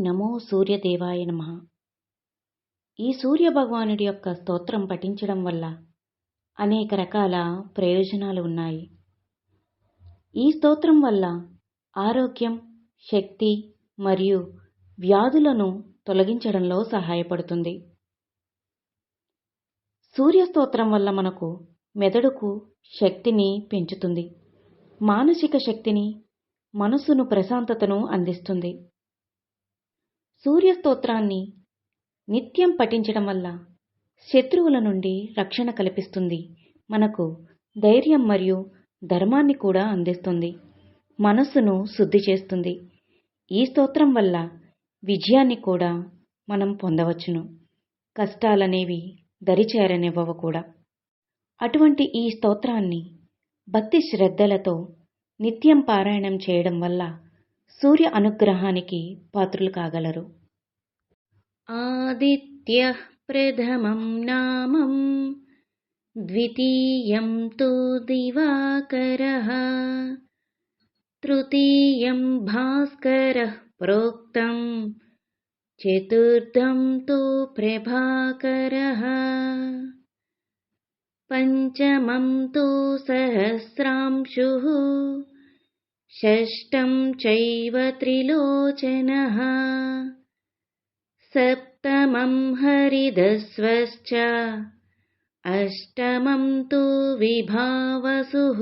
నమో సూర్యదేవాయ నమ. ఈ సూర్య భగవానుడి యొక్క స్తోత్రం పఠించడం వల్ల అనేక రకాల ప్రయోజనాలు ఉన్నాయి. ఈ స్తోత్రం వల్ల ఆరోగ్యం శక్తి మరియు వ్యాధులను తొలగించడంలో సహాయపడుతుంది. సూర్య స్తోత్రం వల్ల మనకు మెదడుకు శక్తిని పెంచుతుంది. మానసిక శక్తిని మనసును ప్రశాంతతను అందిస్తుంది. సూర్యస్తోత్రాన్ని నిత్యం పఠించడం వల్ల శత్రువుల నుండి రక్షణ కల్పిస్తుంది. మనకు ధైర్యం మరియు ధర్మాన్ని కూడా అందిస్తుంది. మనస్సును శుద్ధి చేస్తుంది. ఈ స్తోత్రం వల్ల విజయాన్ని కూడా మనం పొందవచ్చును. కష్టాలనేవి దరిచేరనివ్వవు కూడా. అటువంటి ఈ స్తోత్రాన్ని భక్తి శ్రద్ధలతో నిత్యం పారాయణం చేయడం వల్ల సూర్య అనుగ్రహానికి పాత్రులు కాగలరు. ఆదిత్య ప్రథమం నామం ద్వితీయం తు దివాకర తృతీయం భాస్కర ప్రోక్తం చతుర్థం తు ప్రభాకర పంచమం తు సహస్రాంశు षष्ठं चैव त्रिलोचनः। सप्तमं हरिदस्वश्च। अष्टमं तु विभावसुः।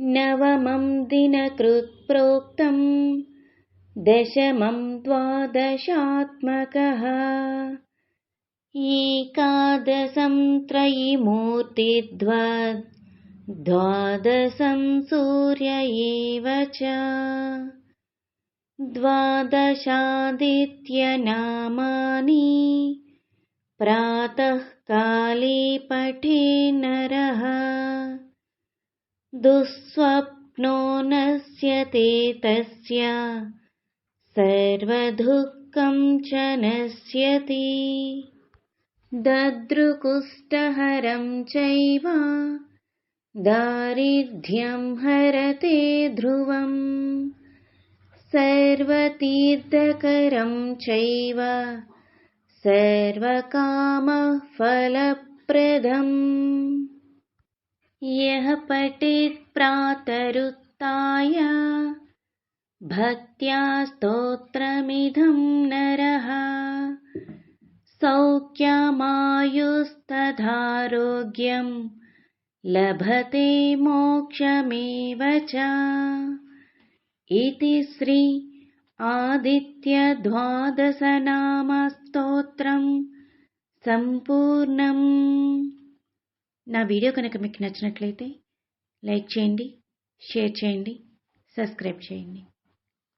नवमं दिनकृत्प्रोक्तम् दशमं द्वादशात्मकः। एकादशं त्रयीमूर्तिद्वद् द्वादशं सूर्य एव च। द्वादशादित्यनामानि प्रातःकाले पठे नरः। दुःस्वप्नो नश्यते तस्य सर्वदुःखं च नश्यति। ददृकुष्ठहरं चैव दारिद्र्यं हरते ध्रुवम्। सर्वतीर्थकरं चैव सर्वकामफलप्रदम्। यः पठेत् प्रातरुत्थाय भक्त्या स्तोत्रमिदं नरः। सौख्यमायुस्तथारोग्यं లభతే మోక్షమేవ ఇది శ్రీ ఆదిత్యద్వాదశనామస్తోత్రం సంపూర్ణం. నా వీడియో కనుక మీకు నచ్చినట్లయితే లైక్ చేయండి షేర్ చేయండి సబ్స్క్రైబ్ చేయండి.